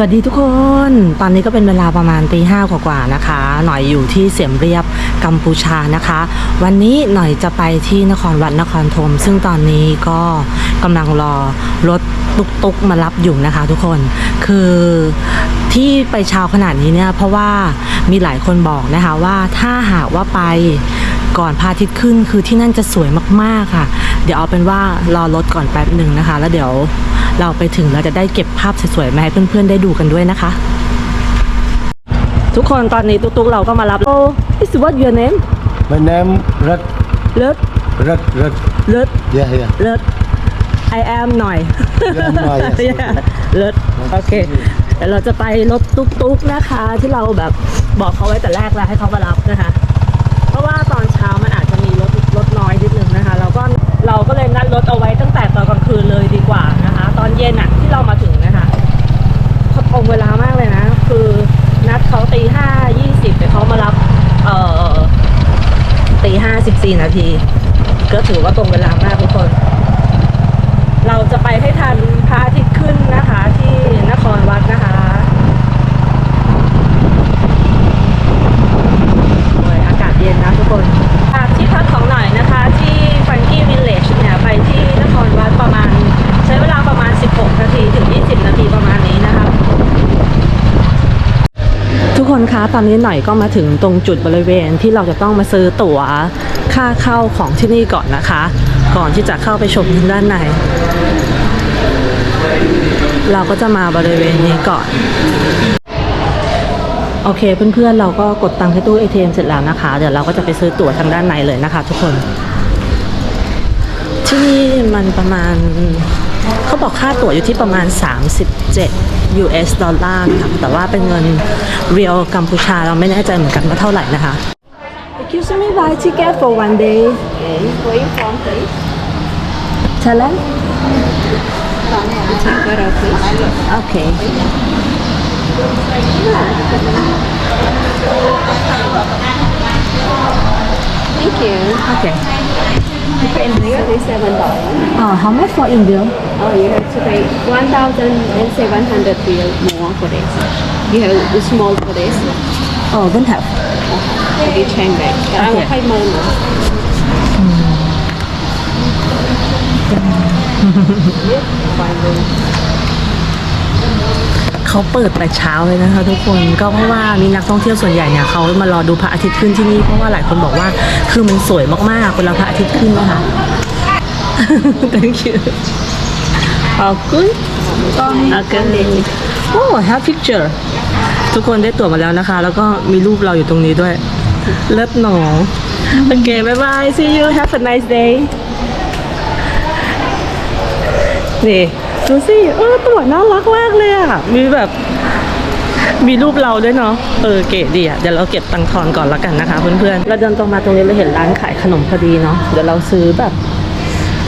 สวัสดีทุกคน ตอนนี้ก็เป็นเวลาประมาณตีห้ากว่าๆนะคะ หน่อยอยู่ที่เสียมเรียบกัมพูชานะคะ วันนี้หน่อยจะไปที่นครวัดนครธมซึ่งตอนนี้ก็กำลังรอรถตุกๆมารับอยู่นะคะทุกคน คือที่ไปเช้าขนาดนี้เนี่ยเพราะว่ามีหลายคนบอกนะคะว่าถ้าหากว่าไปก่อนพระอาทิตย์ขึ้นคือที่นั่นจะสวยมากๆค่ะ เดี๋ยวเอาเป็นว่ารอรถก่อนแป๊บหนึ่งนะคะ แล้วเดี๋ยว เราไปถึงเราจะได้เก็บภาพสวยๆมาให้เพื่อนๆได้ดูกันด้วยนะคะ ทุกคนตอนนี้ตุ๊กๆเราก็มารับโอ้ is what your name My name Rat เลิศ Rat Rat. เลิศ Yeah, yeah. เลิศ I am หน่อย am หน่อย yes, Yeah เลิศโอเคเดี๋ยวเราจะไปรถตุ๊กๆนะคะ ที่เราแบบบอกเขาไว้แต่แรกแล้วให้เขามารับนะคะ 14 นาที ก็ถือว่าตรงเวลามากทุกคน เราจะไปให้ทัน ตอนนี้หน่อยก็มาถึงตรงจุดบริเวณที่เราจะต้องมาซื้อตั๋วค่าเข้าของที่นี่ก่อนนะคะ ก่อนที่จะเข้าไปชมด้านใน เราก็จะมาบริเวณนี้ก่อน โอเคเพื่อนๆเราก็กดตังค์ที่ตู้ ATM เสร็จแล้วนะคะ เดี๋ยวเราก็จะไปซื้อตั๋วทางด้านในเลยนะคะ ทุกคน ที่นี่มันประมาณ เขาบอกค่าตั๋วอยู่ที่ประมาณ 37 US ดอลลาร์นะคะแต่ว่าเป็นเงินเรียลกัมพูชาเราไม่แน่ใจเหมือนกันว่าเท่าไหร่นะคะ Excuse me buy ticket for one day Okay, where you from, please? Thailand Take photo, please. Okay Thank you. Okay For India, it's seven dollars. uh, How much for India Oh, you have to pay one thousand and seven hundred real more for this. You have the small for this. Oh don't have Maybe change back. I will Okay. pay more now. Fine, then. เขาเปิดแต่เช้าเลยนะคะทุกคนก็เพราะว่ามีนักท่องเที่ยวส่วนใหญ่เนี่ยเขามารอดูพระอาทิตย์ขึ้นที่นี่เพราะว่าหลายคนบอกว่าคือมันสวยมากๆเวลาพระอาทิตย์ขึ้นนะคะ Thank you ขอบคุณโอเคโอ้ have picture ทุกคนได้ตั๋วมาแล้วนะคะ แล้วก็มีรูปเราอยู่ตรงนี้ด้วย เลิศหนอโอเคบายบาย see you have a nice day นี่ดูสิเออตั๋วน่ารักมากเลยอะ มีแบบมีรูปเราด้วยเนาะ เออเก๋ดีอะ เดี๋ยวเราเก็บตังค์ทอนก่อนแล้วกันนะคะเพื่อนๆ เราเดินตรงมาตรงนี้เราเห็นร้านขายขนมพอดีเนาะ เดี๋ยวเราซื้อแบบ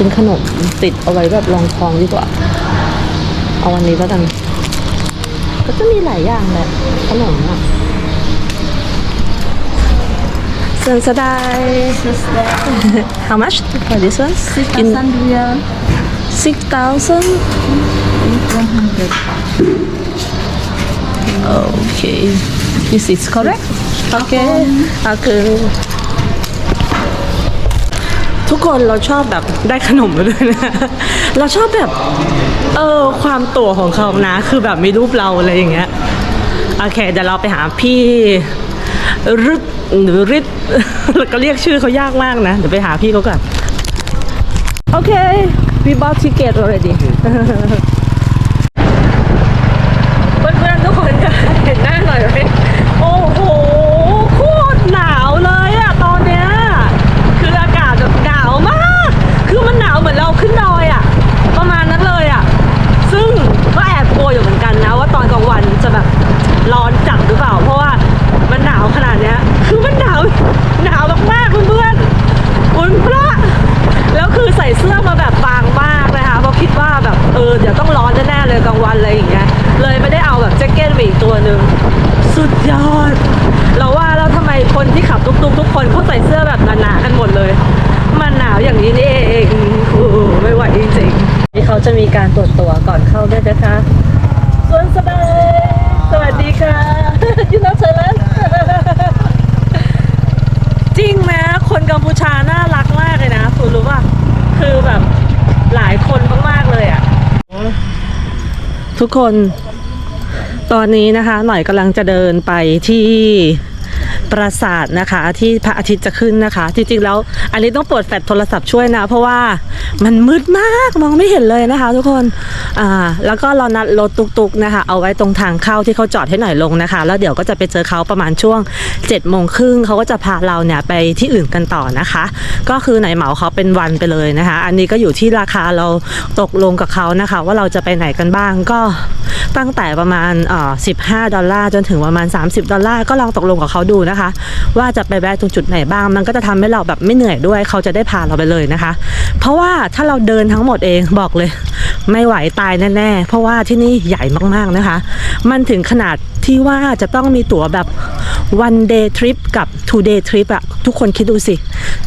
เป็นขนมติดเอาไว้แบบรองท้องดีกว่า เอาวันนี้แล้วกัน ก็จะมีหลายอย่างแหละขนมอะเซนสดาย How much for this one? In real. six thousand. Okay, this is correct. Okay, okay. ทุกคนเราชอบแบบได้ขนมมาด้วยนะเราชอบแบบเออความตัวของเขานะ คือแบบมีรูปเราอะไรอย่างเงี้ยโอเคเดี๋ยวเราไปหาพี่รึดหรือริดแล้วก็เรียกชื่อเขายากมากนะ เดี๋ยวไปหาพี่เขาก่อนโอเค we bought ticket already คนที่ขับตุกๆทุกคนเขาใส่เสื้อแบบหนาๆกันหมดเลย มันหนาวอย่างนี้นี่เองโอ้โหไม่ไหวจริงๆนี่เขาจะมีการตรวจตัวก่อนเข้าด้วยนะคะส่วนสบายวัสดีค่ะยูนับไทยแลนด์จริงนะคนกัมพูชาน่ารักมากเลยนะคุณรู้ป่ะคือแบบหลายคนมากๆเลยอะทุกคนตอนนี้นะคะ หน่อยกำลังจะเดินไปที่ ปราสาทนะคะ ที่พระอาทิตย์จะขึ้นนะคะ จริงๆแล้วอันนี้ต้องเปิดแฟลชโทรศัพท์ช่วยนะ เพราะว่ามันมืดมากมองไม่เห็นเลยนะคะ ทุกคนอ่าแล้วก็เรานัดรถตุกๆนะคะ เอาไว้ตรงทางเข้าที่เขาจอดให้หน่อยลงนะคะ แล้วเดี๋ยวก็จะไปเจอเขาประมาณช่วง7จ็ดโมงครึ่งเขาก็จะพาเราเนี่ยไปที่อื่นกันต่อนะคะ ก็คือไหนเหมาเขาเป็นวันไปเลยนะคะ อันนี้ก็อยู่ที่ราคาเราตกลงกับเขานะคะ ว่าเราจะไปไหนกันบ้างก็ตั้งแต่ประมาณเอ่อ15 ดอลลาร์จนถึงประมาณ 30 ดอลลาร์ก็ลองตกลงกับเขาดูนะคะว่าจะไปแวะตรงจุดไหนบ้าง มันก็จะทำให้เราแบบไม่เหนื่อยด้วย เขาจะได้พาเราไปเลยนะคะ เพราะว่าถ้าเราเดินทั้งหมดเองบอกเลย ไม่ไหวตายแน่ๆ เพราะว่าที่นี่ใหญ่มากๆนะคะ มันถึงขนาดที่ว่าจะต้องมีตั๋วแบบ one day trip กับ two day trip อะทุกคนคิดดูสิ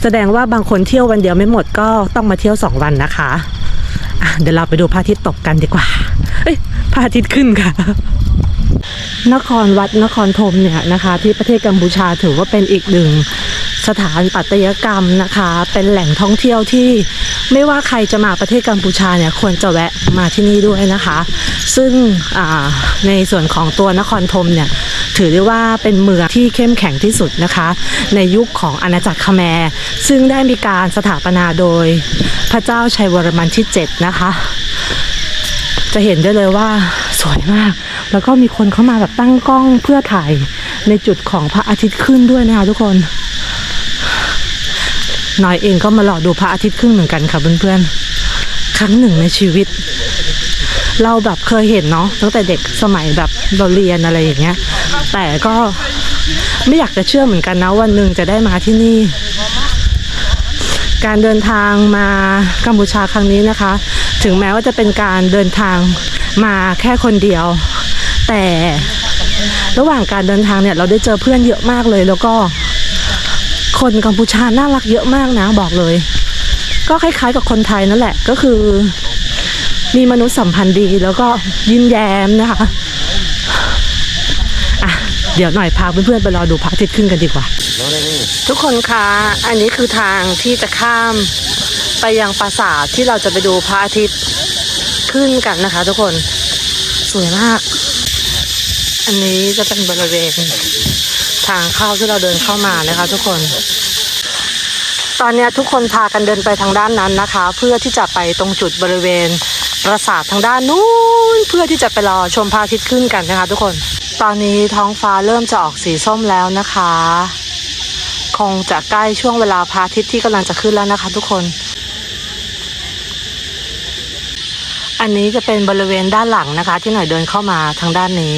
แสดงว่าบางคนเที่ยววันเดียวไม่หมดก็ต้องมาเที่ยว 2 วันนะคะะเดี๋ยวเราไปดูพระอาทิตย์ตกกันดีกว่า เอ้ยพระอาทิตย์ขึ้นค่ะ นครวัดนครธมเนี่ยนะคะ ที่ประเทศกัมพูชาถือว่าเป็นอีกหนึ่งสถานปัตยกรรมนะคะ เป็นแหล่งท่องเที่ยวที่ไม่ว่าใครจะมาประเทศกัมพูชาเนี่ยควรจะแวะมาที่นี่ด้วยนะคะ ซึ่งในส่วนของตัวนครธมเนี่ยถือได้ว่าเป็นเมืองที่เข้มแข็งที่สุดนะคะ ในยุคของอาณาจักรคแมร์ซึ่งได้มีการสถาปนาโดยพระเจ้าชัยวรมันที่ 7 นะคะ จะเห็นได้เลยว่าสวยมาก แล้วก็มีคนเข้ามาแบบตั้งกล้องเพื่อถ่ายในจุดของพระอาทิตย์ขึ้นด้วยนะคะทุกคนน้อยเองก็มารอดูพระอาทิตย์ขึ้นเหมือนกันค่ะเพื่อนๆ ครั้งหนึ่งในชีวิต เราแบบเคยเห็นเนาะตั้งแต่เด็กสมัยแบบเราเรียนอะไรอย่างเงี้ย แต่ก็ไม่อยากจะเชื่อเหมือนกันนะวันหนึ่งจะได้มาที่นี่ การเดินทางมากัมพูชาครั้งนี้นะคะ ถึงแม้ว่าจะเป็นการเดินทางมาแค่คนเดียว แต่ระหว่างการเดินทางเนี่ยเราได้เจอเพื่อนเยอะมากเลย แล้วก็คนกัมพูชาน่ารักเยอะมากนะบอกเลย ก็คล้ายๆกับคนไทยนั่นแหละก็คือ มีมนุษยสัมพันธ์ดีแล้วก็ยิ้มแย้มนะคะอะเดี๋ยวหน่อยพาเพื่อนๆไปรอดูพระอาทิตย์ขึ้นกันดีกว่า ทุกคนคะอันนี้คือทางที่จะข้าม ไปยังปราสาทที่เราจะไปดูพระอาทิตย์ขึ้นกันนะคะ ทุกคนสวยมาก อันนี้จะเป็นบริเวณทางเข้าที่เราเดินเข้ามานะคะ ทุกคน ตอนนี้ทุกคนพากันเดินไปทางด้านนั้นนะคะ เพื่อที่จะไปตรงจุดบริเวณปราสาททางด้านนู้นเพื่อที่จะไปรอชมพระอาทิตย์ขึ้นกันนะคะ ทุกคน ตอนนี้ท้องฟ้าเริ่มจะออกสีส้มแล้วนะคะ คงจะใกล้ช่วงเวลาพระอาทิตย์ที่กำลังจะขึ้นแล้วนะคะ ทุกคน อันนี้จะเป็นบริเวณด้านหลังนะคะ ที่หน่อยเดินเข้ามาทางด้านนี้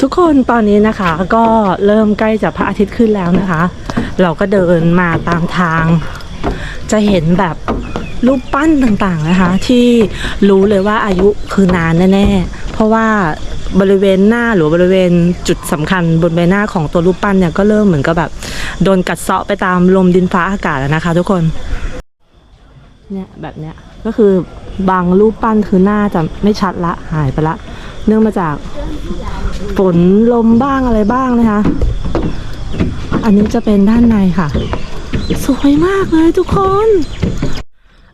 ทุกคนตอนนี้นะคะก็เริ่มใกล้จะพระอาทิตย์ขึ้นแล้วนะคะ เราก็เดินมาตามทาง จะเห็นแบบรูปปั้นต่างๆนะคะ ที่รู้เลยว่าอายุคือนานแน่ๆเพราะว่าบริเวณหน้าหรือบริเวณจุดสำคัญบนใบหน้าของตัวรูปปั้นเนี่ยก็เริ่มเหมือนกับแบบโดนกัดเซาะไปตามลมดินฟ้าอากาศแล้วนะคะ ทุกคนเนี่ยแบบเนี้ยก็คือ บางรูปปั้นคือหน้าจะไม่ชัดละหายไปละ เนื่องมาจากฝนลมบ้างอะไรบ้างนะคะ อันนี้จะเป็นด้านในค่ะ สวยมากเลยทุกคน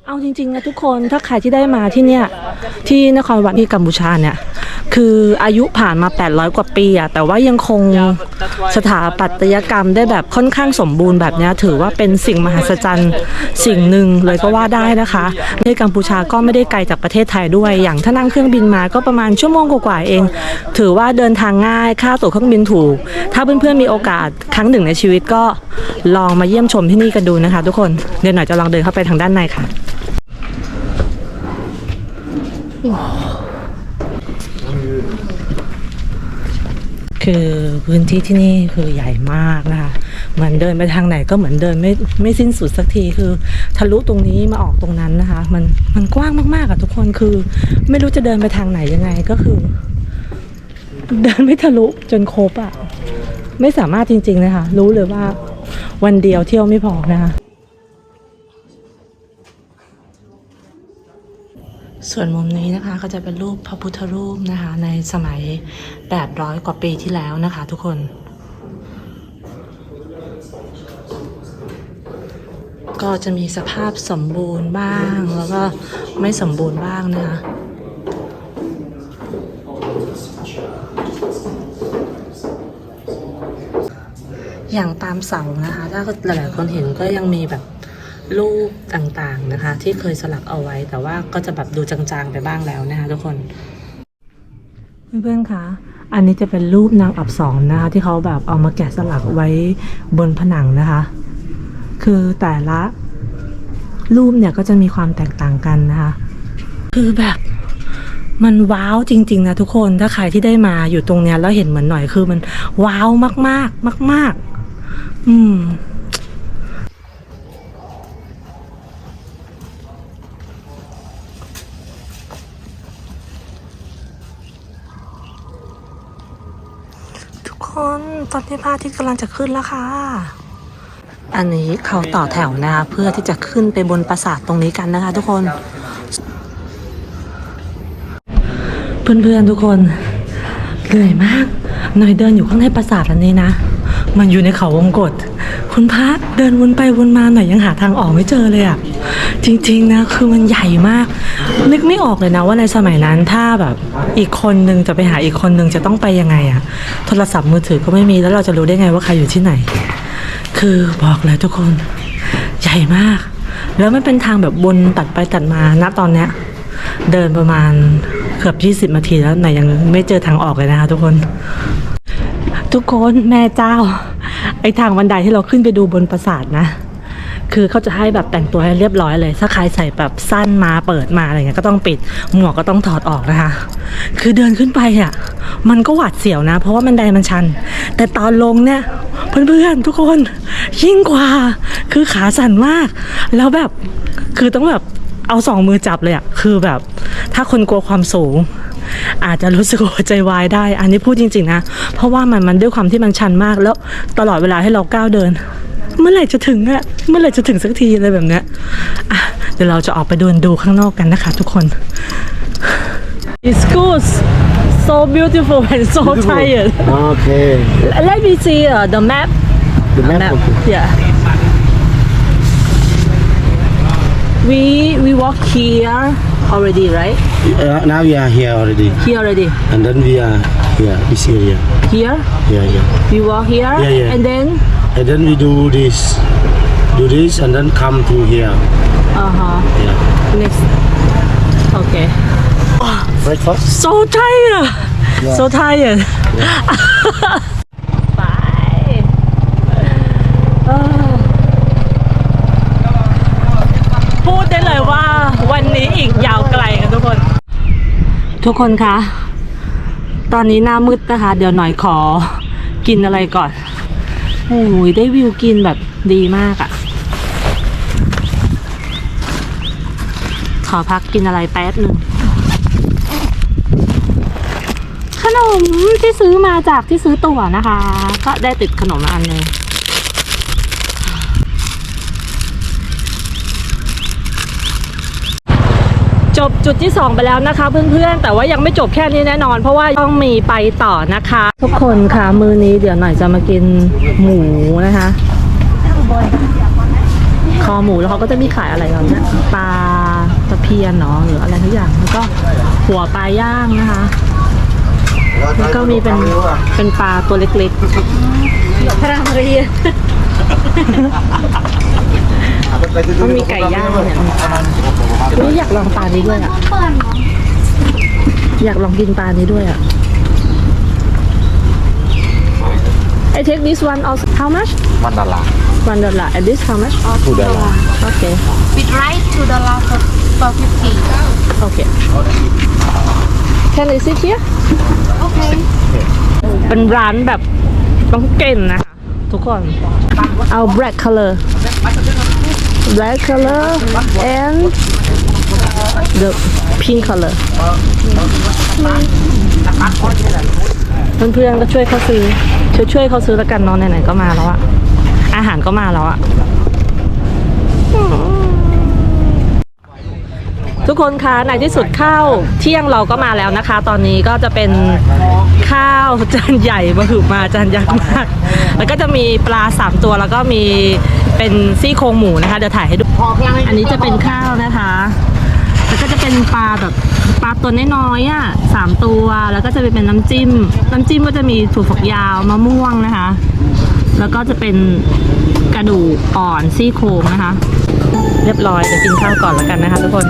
เอาจริงๆนะทุกคนถ้าใครที่ได้มาที่เนี่ยที่นครวัดที่กัมพูชาเนี่ย คืออายุผ่านมา 800 กว่าปีอะแต่ว่ายังคง สถาปัตยกรรมได้แบบค่อนข้างสมบูรณ์แบบเนี้ยถือว่าเป็นสิ่งมหัศจรรย์สิ่งหนึ่งเลยก็ว่าได้นะคะประเทศกัมพูชาก็ไม่ได้ไกลจากประเทศไทยด้วย อย่างถ้านั่งเครื่องบินมาก็ประมาณชั่วโมงกว่าๆเอง ถือว่าเดินทางง่ายค่าตั๋วเครื่องบินถูก ถ้าเพื่อนๆมีโอกาสครั้งหนึ่งในชีวิตก็ลองมาเยี่ยมชมที่นี่กันดูนะคะ ทุกคนเดี๋ยวหน่อยจะลองเดินเข้าไปทางด้านในค่ะ คือพื้นที่ที่นี่คือใหญ่มากนะคะเหมือนเดินไปทางไหนก็เหมือนเดินไม่ไม่สิ้นสุดสักทีคือทะลุตรงนี้มาออกตรงนั้นนะคะ มันมันกว้างมากๆอะทุกคนคือไม่รู้จะเดินไปทางไหนยังไงก็คือ เดินไม่ทะลุจนครบอะไม่สามารถจริงๆนะคะรู้เลยว่าวันเดียวเที่ยวไม่พอนะคะ ส่วนมุมนี้นะคะก็จะเป็นรูปพระพุทธรูปนะคะในสมัย 800 กว่าปีที่แล้วนะคะทุกคนก็จะมีสภาพสมบูรณ์บ้างแล้วก็ไม่สมบูรณ์บ้างนะคะ อย่างตามเสานะคะ ถ้าหลายๆคนเห็นก็ยังมีแบบ รูปต่างๆนะคะ ที่เคยสลักเอาไว้ แต่ว่าก็จะแบบดูจางๆไปบ้างแล้วนะคะทุกคนเพื่อนๆคะอันนี้จะเป็นรูปนางอับสรนะคะ ที่เขาแบบเอามาแกะสลักไว้บนผนังนะคะ คือแต่ละรูปเนี่ยก็จะมีความแตกต่างกันนะคะ คือแบบมันว้าวจริง ๆ นะทุกคนถ้าใครที่ได้มาอยู่ตรงเนี้ยแล้วเห็นเหมือนหน่อยคือมันว้าวมากๆ มาก ๆ อืม ทุกคน ตอนนี้พระอาทิตย์กำลังจะขึ้นแล้วค่ะ อันนี้เขาต่อแถวนะคะเพื่อที่จะขึ้นไปบนปราสาทตรงนี้กันนะคะ ทุกคน เพื่อนๆทุกคนเหนื่อยมากหน่อยเดินอยู่ข้างในปราสาทอันนี้นะ มันอยู่ในเขาวงกฏคุณพระเดินวนไปวนมาหน่อยยังหาทางออกไม่เจอเลยอะ จริงๆนะคือมันใหญ่มาก นึกไม่ออกเลยนะว่าในสมัยนั้นถ้าแบบอีกคนนึงจะไปหาอีกคนนึงจะต้องไปยังไงอะโทรศัพท์มือถือก็ไม่มีแล้วเราจะรู้ได้ไงว่าใครอยู่ที่ไหน คือบอกเลยทุกคน ใหญ่มาก แล้วมันเป็นทางแบบบนตัดไปตัดมาณตอนเนี้ยเดินประมาณเกือบ20นาทีแล้วไหนยังไม่เจอทางออกเลยนะคะทุกคน ทุกคนแม่เจ้า ไอทางบันไดที่เราขึ้นไปดูบนปราสาทนะ คือเขาจะให้แบบแต่งตัวให้เรียบร้อยเลย ถ้าใครใส่แบบสั้นมาเปิดมาอะไรเงี้ยก็ต้องปิด หมวกก็ต้องถอดออกนะคะ คือเดินขึ้นไปอะมันก็หวาดเสียวนะ เพราะว่าบันไดมันชัน แต่ตอนลงเนี่ยเพื่อนๆทุกคนยิ่งกว่า คือขาสั่นมาก แล้วแบบคือต้องแบบเอาสองมือจับเลยอะคือแบบ ถ้าคนกลัวความสูง อาจจะรู้สึกหัวใจวายได้ อันนี้พูดจริง ๆ นะ เพราะว่ามันมันด้วยความที่มันชันมากแล้วตลอดเวลาให้เราก้าวเดิน เมื่อไหร่จะถึงอะเมื่อไหร่จะถึงสักทีอะไรแบบเนี้ยอะเดี๋ยวเราจะออกไปเดินดูข้างนอกกันนะคะทุกคน It's good so beautiful and so tired Okay. Let me see uh, the map The map. map Okay. yeah we we walk here already right Uh, now we are here already, here already and then we are here. This area. here Yeah, yeah. we walk here Yeah, yeah. and then And then we do this, do this, and then come to here. uh-huh Yeah. next okay Breakfast. so tired so tired ไปเออพูดได้เลยว่าวันนี้อีกยาวไกลกันทุกคน ทุกคนคะ ตอนนี้หน้ามืดนะคะ เดี๋ยวหน่อยขอกินอะไรก่อน โอ้ยได้วิวกินแบบดีมากอะ่ะ ขอพักกินอะไรแป๊บหนึ่ง ขนมที่ซื้อมาจากที่ซื้อตั๋วนะคะ ก็ได้ติดขนมอันหนึง จบจุดที่ 2 ไปแล้วนะคะ เพื่อนๆ แต่ว่ายังไม่จบแค่นี้แน่นอน เพราะว่าต้องมีไปต่อนะคะ ทุกคนค่ะมือนี้เดี๋ยวหน่อยจะมากินหมูนะคะคอหมูแล้วเขาก็จะมีขายอะไรกันเนี่ยปลาตะเพียนเนาะหรืออะไรทุกอย่างแล้วก็หัวปลาย่างนะคะแล้วก็มีเป็นเป็นปลาตัวเล็กๆพระเรียมันมีไก่ย่างเนี่ยอุ๊ยอยาก ลองปลานี้ด้วยอะอยากลองกินปลานี้ด้วยอะ I take this one also how much One dollar. one dollar and this how much Two dollar. okay With rice two dollar for for fifty. okay can I sit here Okay. เป็นร้านแบบต้องเก่งนะคะทุกคน เอา black color black color and the pink color เพื่อนๆก็ช่วยเขาซื้อช่วยช่วยเขาซื้อแล้วกันเนาะไหนๆก็มาแล้วอะอาหารก็มาแล้วอะทุกคนคะในที่สุดข้าวเที่ยงเราก็มาแล้วนะคะ ตอนนี้ก็จะเป็นข้าวจานใหญ่มาหืบมาจานยักษ์มาก แล้วก็จะมีปลาสามตัวแล้วก็มีเป็นซี่โครงหมูนะคะเดี๋ยวถ่ายให้ดูอันนี้จะเป็นข้าวนะคะ แล้วก็จะเป็นปลาแบบปลาตัวน้อยๆอะสามตัว แล้วก็จะเป็นน้ำจิ้ม น้ำจิ้มก็จะมีถั่วฝักยาวมะม่วงนะคะ แล้วก็จะเป็นกระดูกอ่อนซี่โครงนะคะ เรียบร้อยเดี๋ยวกินข้าวก่อนแล้วกันนะคะทุกคน